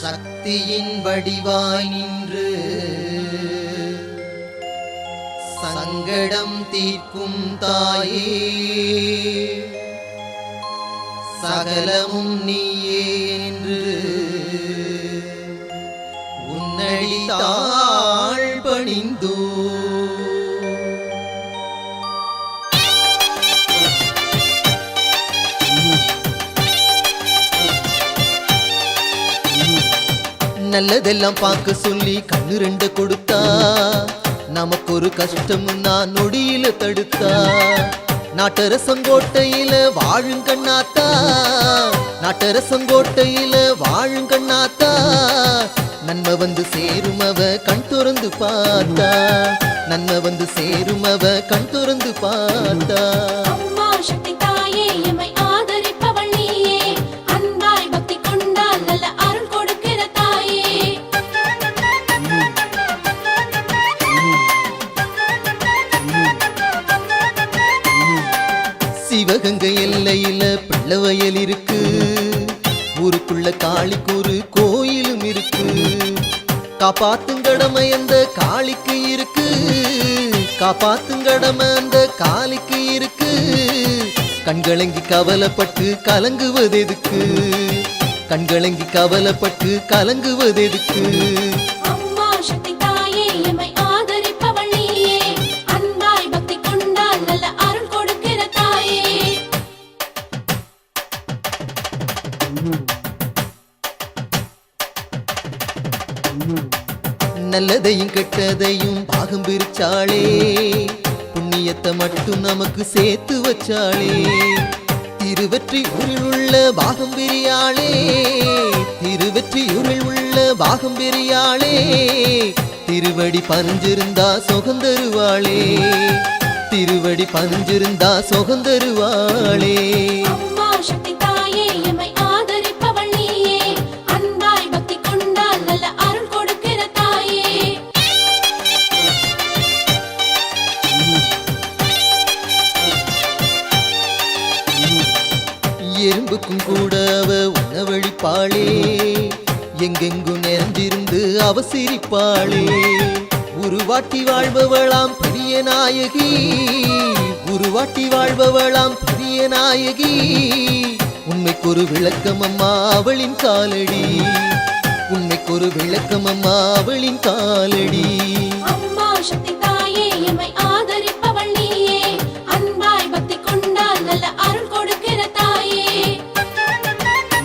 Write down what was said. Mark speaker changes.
Speaker 1: சக்தியின் வடிவாய் நின்று சங்கடம் தீர்க்கும் தாயே. சகலமும் நீயே என்று உன்னடி நல்லதெல்லாம் பார்க்க சொல்லி கண்ணு ரெண்டு கொடுத்தா. நமக்கு ஒரு கஷ்டம் நான் நொடியில தடுத்தா. நாட்டரசங்கோட்டையில வாழும் கண்ணாத்தா. நாட்டரசங்கோட்டையில வாழும் கண்ணாத்தா. நன்மை வந்து சேரும் அவ கண் துறந்து பார்த்தா. நன்மை வந்து சேரும் அவ கண் துறந்து பார்த்தா. சிவகங்கை எல்லையில பிள்ளவயல் இருக்கு. ஊருக்குள்ள காளிக்கு ஒரு கோயிலும் இருக்கு. காப்பாத்தும் கடமை அந்த காளிக்கு இருக்கு. காப்பாத்தும் கடமை அந்த காளிக்கு இருக்கு. கண்களங்கி கவலைப்பட்டு கலங்குவது எதுக்கு கண்களங்கி கவலைப்பட்டு கலங்குவது நல்லதையும் கெட்டதையும் பாகம் பிரிச்சாளே. புண்ணியத்தை மட்டும் நமக்கு சேர்த்து வச்சாளே. திருவற்றியூரில் உள்ள பாகம் பிரியாளே. திருவற்றியூரில் உள்ள பாகம் பிரியாளே. திருவடி பறிஞ்சிருந்தா சுகந்தருவாளே திருவடி பறிஞ்சிருந்தா சுகந்தருவாளே எறும்புக்கும் கூட அவ உணவழிப்பாளே எங்கெங்கும் நிறைந்திருந்து அவசிரிப்பாளே. உருவாட்டி வாழ்பவளாம் பெரிய நாயகி. உருவாட்டி வாழ்பவளாம் பெரிய நாயகி. உண்மைக்கொரு விளக்கம் அம்மா அவளின் காலடி. உண்மைக்கொரு விளக்கம் அம்மா அவளின் காலடி.
Speaker 2: அம்மா சக்தி தாயே எம்மை